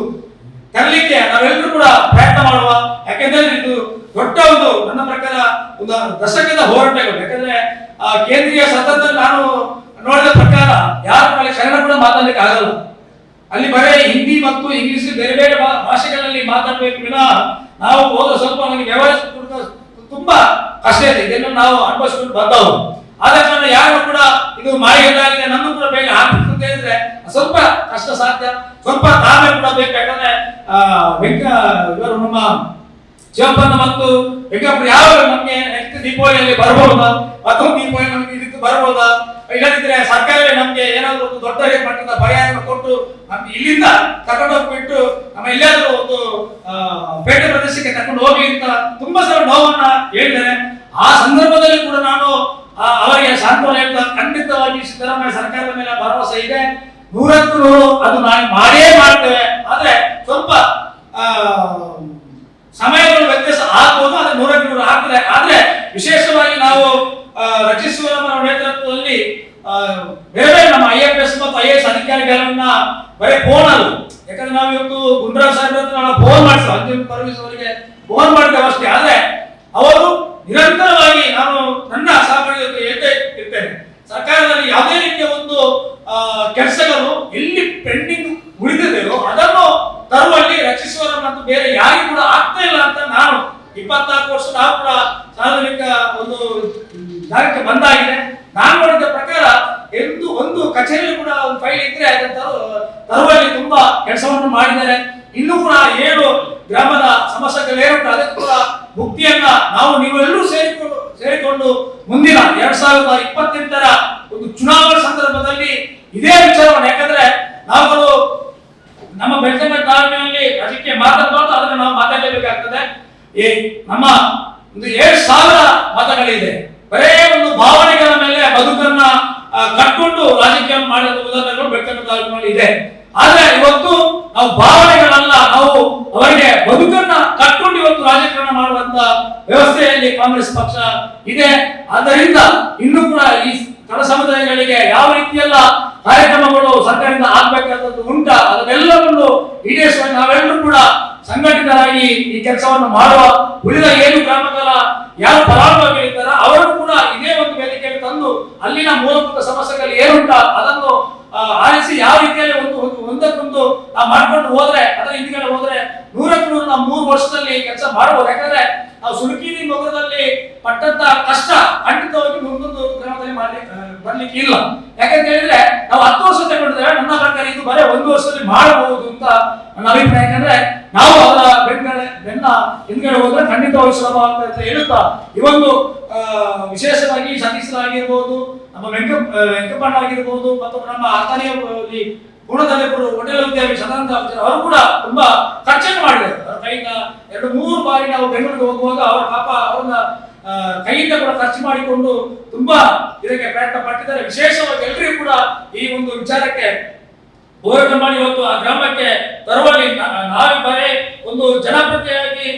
ತರಲಿಕ್ಕೆ ನಾವೆಲ್ಲರೂ ಕೂಡ ಪ್ರಯತ್ನ ಮಾಡುವ. ಯಾಕೆಂದ್ರೆ ಇದು ದೊಡ್ಡ ಒಂದು ನನ್ನ ಪ್ರಕಾರ ಒಂದು ದಶಕದ ಹೋರಾಟಗಳು. ಯಾಕಂದ್ರೆ ಆ, ಕೇಂದ್ರೀಯ ಸತತ ನಾನು ನೋಡಿದ ಪ್ರಕಾರ ಯಾರ ಮೇಲೆ ಶರಣ ಕೂಡ ಮಾತಾಡಲಿಕ್ಕೆ ಆಗಲ್ಲ. ಅಲ್ಲಿ ಬರೇ ಹಿಂದಿ ಮತ್ತು ಇಂಗ್ಲಿಷ್ ಬೇರೆ ಬೇರೆ ಭಾಷೆಗಳಲ್ಲಿ ಮಾತಾಡಬೇಕು ವಿನಃ ನಾವು ಹೋದ ಸ್ವಲ್ಪ ನಮಗೆ ವ್ಯವಹರಿಸಿಕೊಂಡು ತುಂಬಾ ಕಷ್ಟ ಇದೆ. ಇದನ್ನು ನಾವು ಅನುಭವಿಸ್ಕೊಂಡು ಬಂದವರು ಆದ ಕಾರಣ ಯಾರು ಕೂಡ ಇದು ಮಾಹಿತಿ ನಮ್ಮ ಕೂಡ ಬೇಗ ಆಗ್ತದೆ ಹೇಳಿದ್ರೆ ಸ್ವಲ್ಪ ಕಷ್ಟ ಸಾಧ್ಯ. ಸ್ವಲ್ಪ ತಾಳ್ಮೆ ಕೂಡ ಬೇಕು. ಆ, ವೆಂಕ ಇವರು ನಮ್ಮ ಶಿವಪ್ಪನ ಮತ್ತು ವೆಂಕಪ್ಪ ಯಾವ ನಮ್ಗೆ ನೆಕ್ಸ್ಟ್ ದೀಪಾವಳಿಯಲ್ಲಿ ಬರಬಹುದಾ ಮತ್ತೊಂದು ದೀಪಾವಳಿ ನಮಗೆ ಇದಕ್ಕೆ ಬರಬಹುದಾ ಇಲ್ಲದಿದ್ರೆ ಸರ್ಕಾರವೇ ನಮ್ಗೆ ಏನಾದರೂ ಒಂದು ದೊಡ್ಡ ಮಟ್ಟದ ಪರಿಹಾರ ಕೊಟ್ಟು ನಮ್ಗೆ ಇಲ್ಲಿಂದ ಕರ್ಕೊಂಡು ಹೋಗ್ಬಿಟ್ಟು ನಮ್ಮ ಎಲ್ಲಾದ್ರೂ ಒಂದು ಪೇಟೆ ಪ್ರದೇಶಕ್ಕೆ ಕರ್ಕೊಂಡು ಹೋಗಿ ಅಂತ ತುಂಬಾ ಸಲ ನೋವನ್ನ ಹೇಳಿದ್ದಾರೆ. ಆ ಸಂದರ್ಭದಲ್ಲಿ ಕೂಡ ನಾನು ಅವರಿಗೆ ಸಾಂತ್ವನ ಹೇಳ್ತಾ ಖಂಡಿತವಾಗಿ ಸಿದ್ದರಾಮಯ್ಯ ಸರ್ಕಾರದ ಮೇಲೆ ಭರವಸೆ ಇದೆ. ನೂರತ್ತು ನೂರು ಅದು ನಾವು ಮಾಡೇ ಮಾಡ್ತೇವೆ. ಆದ್ರೆ ಸ್ವಲ್ಪ ಸಮಯಗಳು ವ್ಯತ್ಯಾಸ ಆಗ್ಬೋದು, ಅದೇ ನೂರಕ್ಕೆ ನೂರು ಆಗ್ತದೆ. ಆದ್ರೆ ವಿಶೇಷವಾಗಿ ನಾವು ರಚಿಸುವ ರಚಿಸುವವರ ನೇತೃತ್ವದಲ್ಲಿ ಬೇರೆ ಬೇರೆ ನಮ್ಮ ಐ ಎಫ್ ಎಸ್ ಮತ್ತು ಐ ಎಸ್ ಅಧಿಕಾರಿಗಳನ್ನ ಬರೀ ಫೋನ್ ಅದು ಯಾಕಂದ್ರೆ ನಾವು ಇವತ್ತು ಗುಂಡ್ರಾಜ್ ಸಾಹೇಬ್ರ ನಾವು ಫೋನ್ ಮಾಡಿಸ್ತೀವಿ ಅಂತಿಮ ಪರ್ವಿಸ್ ಅವರಿಗೆ ಫೋನ್ ಮಾಡ್ತೇವೆ ಅಷ್ಟೇ ಆದ್ರೆ ಅವರು ನಿರಂತರವಾಗಿ ನಾನು ನನ್ನ ಸಹಕಾರಿ ಜೊತೆ ಹೇಳ್ತಾ ಇರ್ತೇನೆ ಸರ್ಕಾರದಲ್ಲಿ ಯಾವುದೇ ರೀತಿಯ ಒಂದು ಕೆಲಸಗಳು ಎಲ್ಲಿ ಪೆಂಡಿಂಗ್ ಉಳಿದಿದೆಯೋ ಅದನ್ನು ತರುವಲ್ಲಿ ರಚಿಸುವ ಮತ್ತು ಬೇರೆ ಯಾರಿಗೂ ಕೂಡ ಆಗ್ತಾ ಇಲ್ಲ ಅಂತ ನಾನು ಇಪ್ಪತ್ನಾಲ್ಕು ವರ್ಷ ನಾವು ಕೂಡ ಸಾರ್ವಜನಿಕ ಒಂದು ಜಾಗಕ್ಕೆ ಬಂದಾಗಿದೆ ನಾನು ನೋಡಿದ ಪ್ರಕಾರ ಎಂದು ಒಂದು ಕಚೇರಿ ಕೂಡ ಒಂದು ಫೈಲ್ ಇದ್ರೆ ಅದನ್ನು ತರು- ತರುವಲ್ಲಿ ತುಂಬಾ ಕೆಲಸವನ್ನು ಮಾಡಿದ್ದಾರೆ ಇನ್ನು ಕೂಡ ಏಳು ಗ್ರಾಮದ ಸಮಸ್ಯೆಗಳು ಏನುಂಟು ಅದಕ್ಕೆ ಕೂಡ ಮುಕ್ತಿಯನ್ನ ನಾವು ನೀವೆಲ್ಲರೂ ಸೇರಿಕೊಂಡು ಸೇರಿಕೊಂಡು ಮುಂದಿನ ಎರಡ್ ಸಾವಿರದ ಇಪ್ಪತ್ತೆಂಟರ ಒಂದು ಚುನಾವಣಾ ಸಂದರ್ಭದಲ್ಲಿ ಇದೇ ವಿಚಾರವನ್ನು ಯಾಕಂದ್ರೆ ನಾವುಗಳು ನಮ್ಮ ಬೆಳ್ತಂಗಡ ತಾಲೂಕಿನಲ್ಲಿ ಅದಕ್ಕೆ ಮಾತಾಡಬಾರ್ದು ಅದನ್ನು ನಾವು ಮಾತಾಡಲೇಬೇಕಾಗ್ತದೆ ಈ ನಮ್ಮ ಒಂದು ಏಳು ಸಾವಿರ ಮತಗಳಿದೆ. ಬರೇ ಒಂದು ಭಾವನೆಗಳ ಮೇಲೆ ಬದುಕನ್ನ ಕಟ್ಕೊಂಡು ರಾಜಕೀಯ ಮಾಡಿದ ಉದಾಹರಣೆಗಳು ಬೆಟ್ಟದ ಇದೆ. ಆದ್ರೆ ಇವತ್ತು ನಾವು ಭಾವನೆಗಳಲ್ಲ, ನಾವು ಅವರಿಗೆ ಬದುಕನ್ನ ಕಟ್ಕೊಂಡು ಇವತ್ತು ರಾಜಕಾರಣ ಮಾಡುವಂತ ವ್ಯವಸ್ಥೆಯಲ್ಲಿ ಕಾಂಗ್ರೆಸ್ ಪಕ್ಷ ಇದೆ. ಆದ್ದರಿಂದ ಇನ್ನೂ ಕೂಡ ಈ ಕಡ ಸಮುದಾಯಗಳಿಗೆ ಯಾವ ರೀತಿಯೆಲ್ಲ ಕಾರ್ಯಕ್ರಮಗಳು ಸರ್ಕಾರದಿಂದ ಆಗ್ಬೇಕಾದದ್ದು ಉಂಟ, ಅದನ್ನೆಲ್ಲವನ್ನು ಈಡೇರಿಸುವ ನಾವೆಲ್ಲರೂ ಕೂಡ ಸಂಘಟಿತರಾಗಿ ಈ ಕೆಲಸವನ್ನು ಮಾಡುವ ಉಳಿದ ಏನು ಗ್ರಾಮಗಳ ಯಾವ ಫಲಾನುಭವಿಗಳಿದ್ದಾರ ಅವರನ್ನು ಕೂಡ ಇದೇ ಒಂದು ವೇದಿಕೆಯಲ್ಲಿ ತಂದು ಅಲ್ಲಿನ ಮೂಲಭೂತ ಸಮಸ್ಯೆಗಳು ಏನುಂಟ ಅದನ್ನು ಆಲಿಸಿ ಯಾವ ರೀತಿಯಲ್ಲಿ ಒಂದು ಒಂದು, ಒಂದಕ್ಕೊಂದು ಮಾಡ್ಕೊಂಡು ಹೋದ್ರೆ, ಅದರ ಹಿಂದ್ಗಡೆ ಹೋದ್ರೆ ನೂರಕ್ಕೆ ನೂರು ಮೂರು ವರ್ಷದಲ್ಲಿ ಕೆಲಸ ಮಾಡಬಹುದು ಯಾಕಂದ್ರೆ ನಾವು ಸುಳುಕಿರಿ ಮೊಗದಲ್ಲಿ ಪಟ್ಟಂತ ಕಷ್ಟ ಖಂಡಿತವಾಗಿ ಮುಂದೊಂದು ಗ್ರಾಮದಲ್ಲಿ ಮಾಡಿ ಆ, ಬರ್ಲಿಕ್ಕೆ ಇಲ್ಲ. ಯಾಕಂತ ಹೇಳಿದ್ರೆ ನಾವು ಹತ್ತು ವರ್ಷ ತಗೊಂಡ್ರೆ ನನ್ನ ಪ್ರಕಾರ ಇದು ಬರೀ ಒಂದು ವರ್ಷದಲ್ಲಿ ಮಾಡಬಹುದು ಅಂತ ನನ್ನ ಅಭಿಪ್ರಾಯ. ಯಾಕಂದ್ರೆ ನಾವು ಅವರ ಬೆನ್ಗಡೆ ಬೆನ್ನ ಹಿಂದ್ಗಡೆ ಹೋದ್ರೆ ಖಂಡಿತವಾಗಿ ಸುಲಭ ಅಂತ ಹೇಳುತ್ತಾ. ಈ ಒಂದು ಆ, ವಿಶೇಷವಾಗಿ ಸತೀಶ್ ಆಗಿರ್ಬೋದು ನಮ್ಮ ವೆಂಕ ಆ, ವೆಂಕಪ್ಪಣ್ಣ ಆಗಿರ್ಬೋದು ಮತ್ತು ನಮ್ಮ ಆತನಿಯ ಗುಣದಲ್ಲಿ ಹೋಟೆಲ್ ಉದ್ಯಮಿ ಸದಾನಂದ ಅವರು ಕೂಡ ತುಂಬಾ ಖರ್ಚನ್ನು ಮಾಡಿದ್ದಾರೆ. ಅವರ ಕೈಯಿಂದ ಎರಡು, ಮೂರು ಬಾರಿ ನಾವು ಬೆಂಗಳೂರಿಗೆ ಹೋಗುವಾಗ ಅವರ ಪಾಪ ಅವರನ್ನ ಕೈಯಿಂದ ಕೂಡ ಖರ್ಚು ಮಾಡಿಕೊಂಡು ತುಂಬಾ ಇದಕ್ಕೆ ಪ್ರಯತ್ನ ಪಟ್ಟಿದ್ದಾರೆ. ವಿಶೇಷವಾಗಿ ಎಲ್ಲರಿಗೂ ಕೂಡ ಈ ಒಂದು ವಿಚಾರಕ್ಕೆ ಹೋರಾಟ ಮಾಡಿ ಇವತ್ತು ಆ ಗ್ರಾಮಕ್ಕೆ ತರುವಲ್ಲಿ ನಾವೇ ಒಂದು ಜನಪ್ರತಿಯಾಗಿ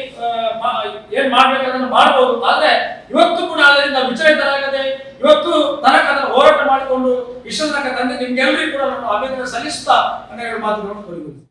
ಏನ್ ಮಾಡ್ಬೇಕನ್ನ ಮಾಡಬಹುದು ಆದ್ರೆ ಇವತ್ತು ಕೂಡ ಅದರಿಂದ ವಿಚಲಿತರಾಗದೆ, ಇವತ್ತು ತನಕ ಅದನ್ನು ಹೋರಾಟ ಮಾಡಿಕೊಂಡು ಇಷ್ಟ ತನಕ ತಂದೆ ನಿಮ್ಗೆಲ್ಲರಿಗೂ ಕೂಡ ನಾನು ಅಭಿನಂದನೆ ಸಲ್ಲಿಸುತ್ತಾ ಅನ್ನೋ ಮಾತುಗಳನ್ನು ಕೊಡಬಹುದು